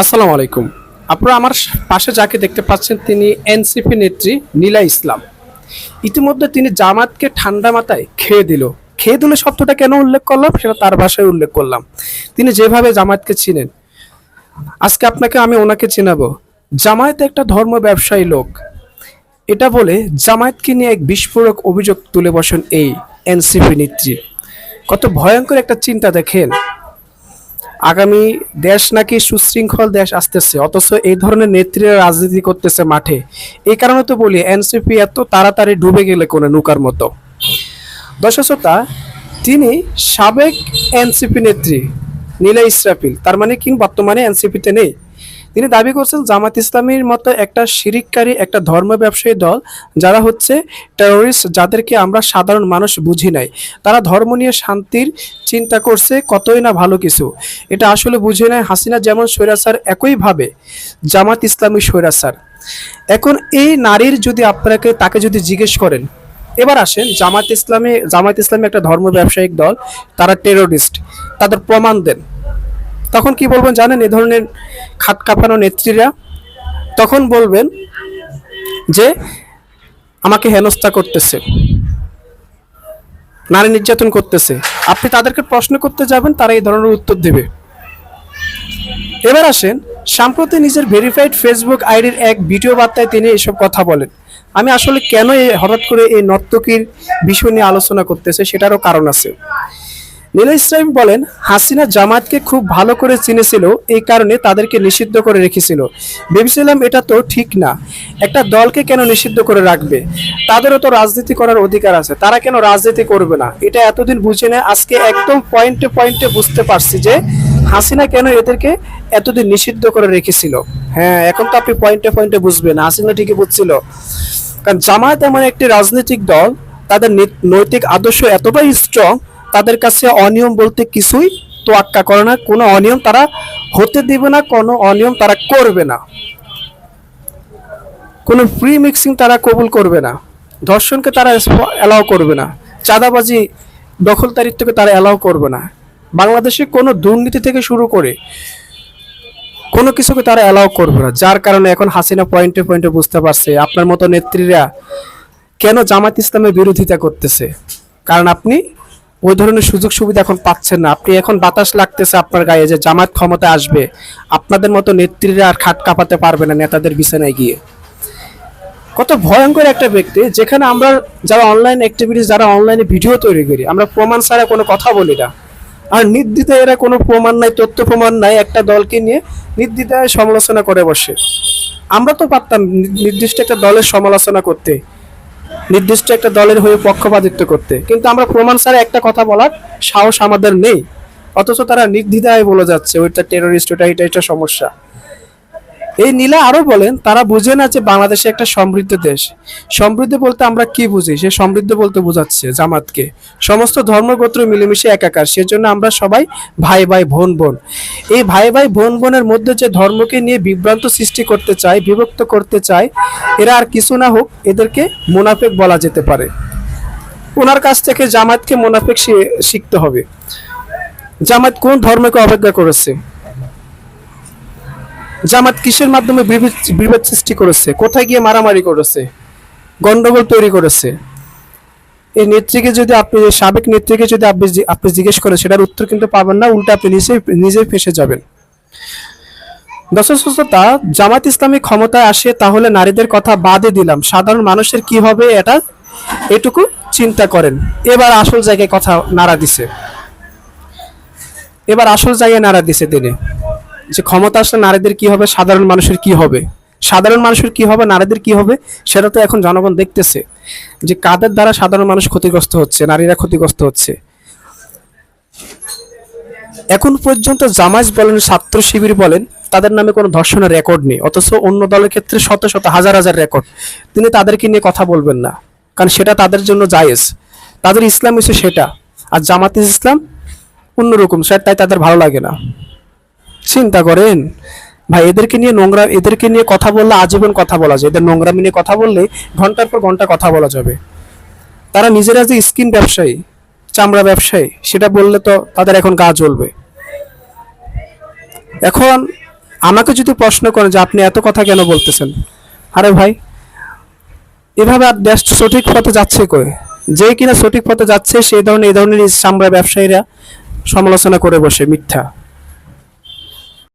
আসসালামু আলাইকুম। আপনারা আমার পাশে যাকে দেখতে পাচ্ছেন তিনি এনসিপি নেত্রী নীলা ইসলাম। ইতিমধ্যে তিনি জামাতকে ঠান্ডা মাথায় খেয়ে দিল। খেয়ে দিল শব্দটা কেন উল্লেখ করলাম সেটা তার ভাষায় উল্লেখ করলাম। তিনি যেভাবে জামাতকে চিনেন, আজকে আপনাকে আমি ওনাকে চিনাবো। জামায়াত একটা ধর্ম ব্যবসায়ী লোক। এটা বলে জামায়াতকে নিয়ে এক বিস্ফোরক অভিযোগ তুলে বসেন এই এনসিপি নেত্রী। কত ভয়ঙ্কর একটা চিন্তা দেখেন। আগামী দেশ নাকি সুশৃঙ্খল দেশ আসতেছে, অথচ এই ধরনের নেত্রীরা রাজনীতি করতেছে মাঠে। এই কারণে তো বলি, এনসিপি এত তাড়াতাড়ি ডুবে গেলে কোনো নৌকার মতো। দর্শকতা তিনি সাবেক এনসিপি নেত্রী নীলা ইসরাফিল, তার মানে কি বর্তমানে এনসিপিতে নেই। তিনি দাবি করছেন জামাত ইসলামীর মতো একটা শিরিককারী, একটা ধর্ম ব্যবসায়ী দল, যারা হচ্ছে টেরোরিস্ট যাদেরকে আমরা সাধারণ মানুষ বুঝি নাই। তারা ধর্ম নিয়ে শান্তির চিন্তা করছে, কতই না ভালো কিছু। এটা আসলে বুঝে নেয় হাসিনা যেমন স্বৈরাচার একইভাবে জামাত ইসলামী স্বৈরাচার। এখন এই নারীর যদি আপনাকে, তাকে যদি জিজ্ঞেস করেন, এবার আসেন জামাত ইসলামী জামাত ইসলামী একটা ধর্ম ব্যবসায়িক দল, তারা টেরোরিস্ট তাদের প্রমাণ দেন। তখন কি বলবেন জানেন এ ধরনের খাট কাঁপানো নেত্রীরা? তখন বলবেন যে, আমাকে হেনস্থা করতেছে। নারী নির্যাতন করতেছে। আপনি তাদেরকে প্রশ্ন করতে যাবেন, তারা এই ধরনের উত্তর দেবে। এবার আসেন, সম্প্রতি নিজের ভেরিফাইড ফেসবুক আইডির এক ভিডিও বার্তায় তিনি এসব কথা বলেন। আমি আসলে কেন হঠাৎ করে এই নর্তকীর বিষয় নিয়ে আলোচনা করতেছে, সেটারও কারণ আছে। নীলা ইসলাম বলেন, হাসিনা জামাতকে খুব ভালো করে চিনেছিল, এই কারণে তাদেরকে নিষিদ্ধ করে রেখেছিল। ভেবেছিলাম এটা তো ঠিক না। একটা দলকে কেন নিষিদ্ধ করে রাখবে? তাদেরও তো রাজনীতি করার অধিকার আছে। তারা কেন রাজনীতি করবে না? এটা এতদিন বুঝে না, আজকে একদম পয়েন্টে পয়েন্টে বুঝতে পারছি যে হাসিনা কেন এদেরকে এতদিন নিষিদ্ধ করে রেখেছিল। হ্যাঁ এখন তো আপনি পয়েন্টে পয়েন্টে বুঝবেন, হাসিনা ঠিকই বুঝছিল। কারণ জামায়াত এমন একটি রাজনৈতিক দল, তাদের নৈতিক আদর্শ এতটাই স্ট্রং তাদের কাছে অনিয়ম বলতে কিছুই তোয়াক্কা করে না। কোনো অনিয়ম তারা হতে দেবে না, কোনো অনিয়ম তারা করবে না। কোনো ফ্রি মিক্সিং তারা কবুল করবে না। ধর্ষণকে তারা অ্যালাউ করবে না। চাঁদাবাজি দখলদারিত্বকে তারা অ্যালাউ করবে না। বাংলাদেশে কোনো দুর্নীতি থেকে শুরু করে কোনো কিছুকে তারা অ্যালাউ করবে না। যার কারণে এখন হাসিনা পয়েন্টে পয়েন্টে বুঝতে পারছে, আপনার মতো নেত্রীরা কেন জামাত ইসলামের বিরোধিতা করতেছে? কারণ আপনি ওই ধরনের সুযোগ সুবিধা এখন পাচ্ছেন না। আপনি এখন বাতাস লাগতেছে আপনার গায়ে যে জামাত ক্ষমতা আসবে, আপনাদের মতো নেত্রীরা আর খাট কাঁপাতে পারবে না নেতাদের বিছানায় গিয়ে। কত ভয়ঙ্কর একটা ব্যক্তি, যেখানে আমরা যারা অনলাইন অ্যাক্টিভিটিস যারা অনলাইনে ভিডিও তৈরি করি, আমরা প্রমাণ ছাড়া কোনো কথা বলি না। আর নির্দ্বিধায় এরা কোনো প্রমাণ নাই, তথ্য প্রমাণ নাই, একটা দলকে নিয়ে নির্দ্বিধায় সমালোচনা করে বসে। আমরা তো পারতাম নির্দিষ্ট একটা দলের সমালোচনা করতে। নির্দিষ্ট একটা দলের হয়ে পক্ষপাতিত্ব করতে। কিন্তু আমরা প্রমাণ ছাড়া একটা কথা বলার সাহস আমাদের নেই। অথচ তারা নির্দ্বিধায় বলে যাচ্ছে, ওইটা টেরোরিস্ট ওটা এটা এটা সমস্যা। এই নীলা আরও বলেন, তারা বুঝে না যে বাংলাদেশে একটা সমৃদ্ধ দেশ। সমৃদ্ধ বলতে আমরা কি বুঝি? সে সমৃদ্ধ বলতে বোঝাচ্ছে জামাতকে। সমস্ত ধর্মগোত্র মিলেমিশে একাকার, সেজন্য আমরা সবাই ভাই ভাই, বোন বোন। এই ভাই ভাই, বোন, বোনের মধ্যে যে ধর্মকে নিয়ে বিভ্রান্ত সৃষ্টি করতে চায়, বিভক্ত করতে চায়, এরা আর কিছু না হোক, এদেরকে মুনাফেক বলা যেতে পারে। ওনার কাছ থেকে জামাতকে মুনাফেক শিখতে হবে। জামাত কোন ধর্মকে অবজ্ঞা করেছে? জামাত কিসের মাধ্যমে বিভেদ সৃষ্টি করেছে? কোথায় গিয়ে মারামারি করেছে? গন্ডগোল তৈরি করেছে? এই নেত্রীকে যদি আপনি সাবেক নেত্রীকে যদি আপনি আপনি জিজ্ঞেস করেন, সেটার উত্তর কিন্তু পাবেন না, উল্টা আপনি নিজে নিজেই ফেসে যাবেন। দর্শকতা জামাত ইসলামী ক্ষমতায় আসে, তাহলে নারীদের কথা বাদে দিলাম। সাধারণ মানুষের কি হবে এটা? এটুকু চিন্তা করেন। এবার আসল জায়গায় কথা নাড়া দিছে। এবার আসল জায়গায় নাড়া দিছে তিনি। যে ক্ষমতা আসলে নারীদের কি হবে, সাধারণ মানুষের কি হবে? সাধারণ মানুষের কি হবে, নারীদের কি হবে, সেটা তো এখন জনগণ দেখতেছে। যে কাদের দ্বারা সাধারণ মানুষ ক্ষতিগ্রস্ত হচ্ছে, নারীরা ক্ষতিগ্রস্ত হচ্ছে? এখন পর্যন্ত জামাজ বলেন, ছাত্র শিবির বলেন, তাদের নামে কোনো ধর্ষণের রেকর্ড নেই। অথচ অন্য দলের ক্ষেত্রে শত শত, হাজার হাজার রেকর্ড। তিনি তাদেরকে নিয়ে কথা বলবেন না। কারণ সেটা তাদের জন্য জায়েজ। তাদের ইসলাম হচ্ছে সেটা। আর জামাত ইসলাম অন্যরকম সেটাই তাদের ভালো লাগে না। চিন্তা করেন। ভাই, এদেরকে নিয়ে নোংরা, এদেরকে নিয়ে কথা বললে আজীবন কথা বলা যায়। এদের নোংরামি নিয়ে কথা বললে ঘণ্টার পর ঘণ্টা কথা বলা যাবে। তারা নিজেরা যে স্কিন ব্যবসায়ী, চামড়া ব্যবসায়ী, সেটা বললে তো তাদের এখন গা জ্বলবে। এখন আমাকে যদি প্রশ্ন করেন যে আপনি এত কথা কেন বলতেছেন? আরে ভাই, এভাবে আর দেশ সঠিক পথে যাচ্ছে কই? যে কিনা সঠিক পথে যাচ্ছে সেই ধরনের, এই ধরনের চামড়া ব্যবসায়ীরা সমালোচনা করে বসে মিথ্যা।